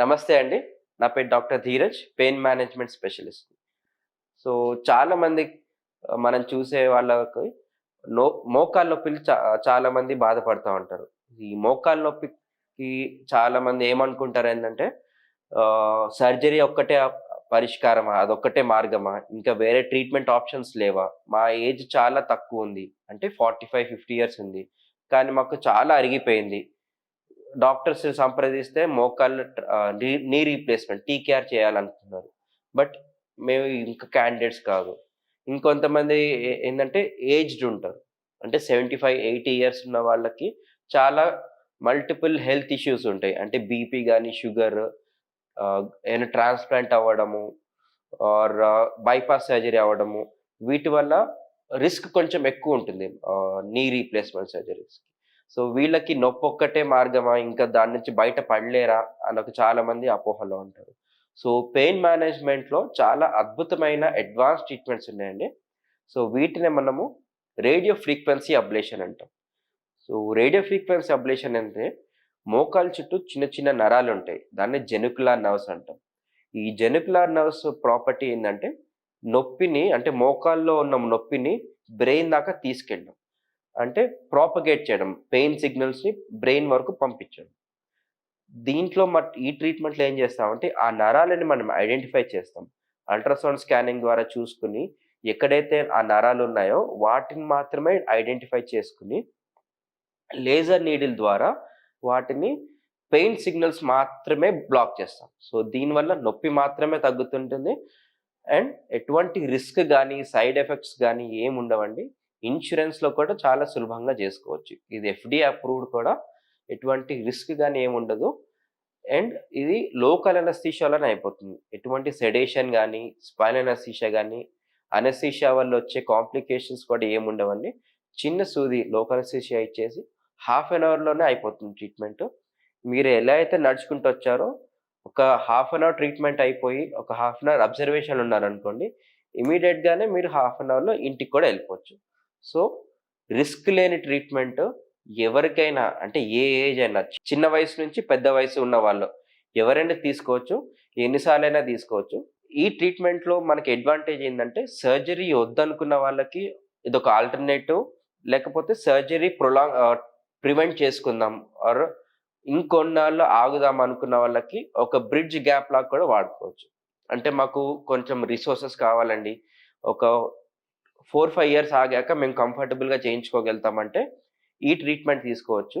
నమస్తే అండి. నా పేరు doctor Dheeraj pain management specialist. So చాలా మంది మనం చూసే వాళ్ళకి నో మోకాళ్ళ నొప్పిలు చా చాలా మంది బాధపడుతూ ఉంటారు. ఈ మోకాళ్ళ నొప్పికి చాలా మంది ఏమనుకుంటారు ఏంటంటే సర్జరీ ఒక్కటే పరిష్కారమా అదొక్కటే మార్గమా ఇంకా వేరే ట్రీట్మెంట్ ఆప్షన్స్ లేవా? మా ఏజ్ చాలా తక్కువ ఉంది. అంటే ఫార్టీ ఫైవ్ ఫిఫ్టీ ఇయర్స్ ఉంది. కానీ మాకు చాలా అరిగిపోయింది. డాక్టర్స్ సంప్రదిస్తే మోకాళ్ళు నీ- రీప్లేస్మెంట్ టీకేఆర్ చేయాలనుకున్నారు. బట్ మేము ఇంకా క్యాండిడేట్స్ కాదు. ఇంకొంతమంది ఏ- ఏంటంటే ఏజ్డ్ ఉంటారు. అంటే సెవెంటీ ఫైవ్ ఎయిటీ ఇయర్స్ ఉన్న వాళ్ళకి చాలా మల్టిపుల్ హెల్త్ ఇష్యూస్ ఉంటాయి. అంటే బీపీ కానీ షుగర్ ఏమైనా ట్రాన్స్ప్లాంట్ అవ్వడము ఆర్ బైపాస్ సర్జరీ అవ్వడము వీటి వల్ల రిస్క్ కొంచెం ఎక్కువ ఉంటుంది. నీ రీప్లేస్మెంట్ సర్జరీస్ సో వీళ్ళకి నొప్పి ఒక్కటే మార్గమా? ఇంకా దాని నుంచి బయట పడలేరా? అన్నకు చాలా మంది అపోహలో ఉంటారు. సో పెయిన్ మేనేజ్మెంట్లో చాలా అద్భుతమైన అడ్వాన్స్ ట్రీట్మెంట్స్ ఉన్నాయండి. సో వీటిని మనము రేడియో ఫ్రీక్వెన్సీ అబ్లేషన్ అంటాం. సో రేడియో ఫ్రీక్వెన్సీ అబ్లేషన్ అంటే మోకాల చుట్టూ చిన్న చిన్న నరాలు ఉంటాయి. దాన్ని జెనుకులార్ నర్వ్స్ అంటాం. ఈ జెనుకులార్ నర్వ్స్ ప్రాపర్టీ ఏంటంటే నొప్పిని అంటే మోకాల్లో ఉన్న నొప్పిని బ్రెయిన్ దాకా తీసుకెళ్ళడం. అంటే ప్రాపగేట్ చేయడం పెయిన్ సిగ్నల్స్ని బ్రెయిన్ వరకు పంపించడం. దీంట్లో మన ఈ ట్రీట్మెంట్లో ఏం చేస్తామంటే ఆ నరాలని మనం ఐడెంటిఫై చేస్తాం. అల్ట్రాసౌండ్ స్కానింగ్ ద్వారా చూసుకుని ఎక్కడైతే ఆ నరాలు ఉన్నాయో వాటిని మాత్రమే ఐడెంటిఫై చేసుకుని లేజర్ నీడిల్ ద్వారా వాటిని పెయిన్ సిగ్నల్స్ మాత్రమే బ్లాక్ చేస్తాం. సో దీనివల్ల నొప్పి మాత్రమే తగ్గుతుంటుంది. అండ్ ఎటువంటి రిస్క్ కానీ సైడ్ ఎఫెక్ట్స్ కానీ ఏమి ఉండవండి ఇన్సూరెన్స్లో కూడా చాలా సులభంగా చేసుకోవచ్చు. ఇది ఎఫ్డి అప్రూవ్డ్ కూడా ఎటువంటి రిస్క్ కానీ ఏముండదు అండ్ ఇది లోకల్ అనస్థీషియాలోనే అయిపోతుంది. ఎటువంటి సెడేషన్ కానీ స్పైన్ అనస్థీషియా కానీ అనస్థీషియా వల్ల వచ్చే కాంప్లికేషన్స్ కూడా ఏముండవండి చిన్న సూది లోకల్ అనస్థీషియా ఇచ్చేసి హాఫ్ అన్ అవర్లోనే అయిపోతుంది ట్రీట్మెంట్. మీరు ఎలా అయితే నడుచుకుంటూ వచ్చారో ఒక హాఫ్ అన్ అవర్ ట్రీట్మెంట్ అయిపోయి ఒక హాఫ్ అన్ అవర్ అబ్జర్వేషన్ ఉన్నారనుకోండి ఇమీడియట్గానే మీరు హాఫ్ అన్ అవర్లో ఇంటికి కూడా వెళ్ళిపోవచ్చు. సో రిస్క్ లేని ట్రీట్మెంట్ ఎవరికైనా అంటే ఏ ఏజ్ అయినా చిన్న వయసు నుంచి పెద్ద వయసు ఉన్న వాళ్ళు ఎవరైనా తీసుకోవచ్చు ఎన్నిసార్లైనా తీసుకోవచ్చు. ఈ ట్రీట్మెంట్లో మనకి అడ్వాంటేజ్ ఏంటంటే సర్జరీ వద్దనుకున్న వాళ్ళకి ఇది ఒక ఆల్టర్నేటివ్ లేకపోతే సర్జరీ ప్రొలాంగ్ ప్రివెంట్ చేసుకుందాం ఆర్ ఇంకొన్నాళ్ళు ఆగుదాం అనుకున్న వాళ్ళకి ఒక బ్రిడ్జ్ గ్యాప్ లాగా కూడా వాడుకోవచ్చు. అంటే మాకు కొంచెం రిసోర్సెస్ కావాలండి. ఒక ఫోర్ ఫైవ్ ఇయర్స్ ఆగాక మేము కంఫర్టబుల్గా చేయించుకోగలుగుతామంటే ఈ ట్రీట్మెంట్ తీసుకోవచ్చు.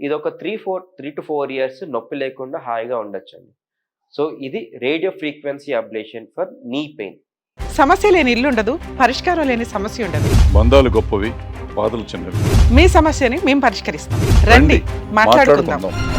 ఇది ఒక three four three to four years నొప్పి లేకుండా హాయిగా ఉండొచ్చండి. సో ఇది radio frequency ablation for knee pain. సమస్య లేని ఇల్లు ఉండదు పరిష్కారం లేని సమస్య ఉండదు. బంధాలు గొప్పవి బాధలు చిన్నవి. మీ సమస్యని మేము పరిష్కరిస్తాం. రండి మాట్లాడుకుందాం. మాట్లాడుకుందాం.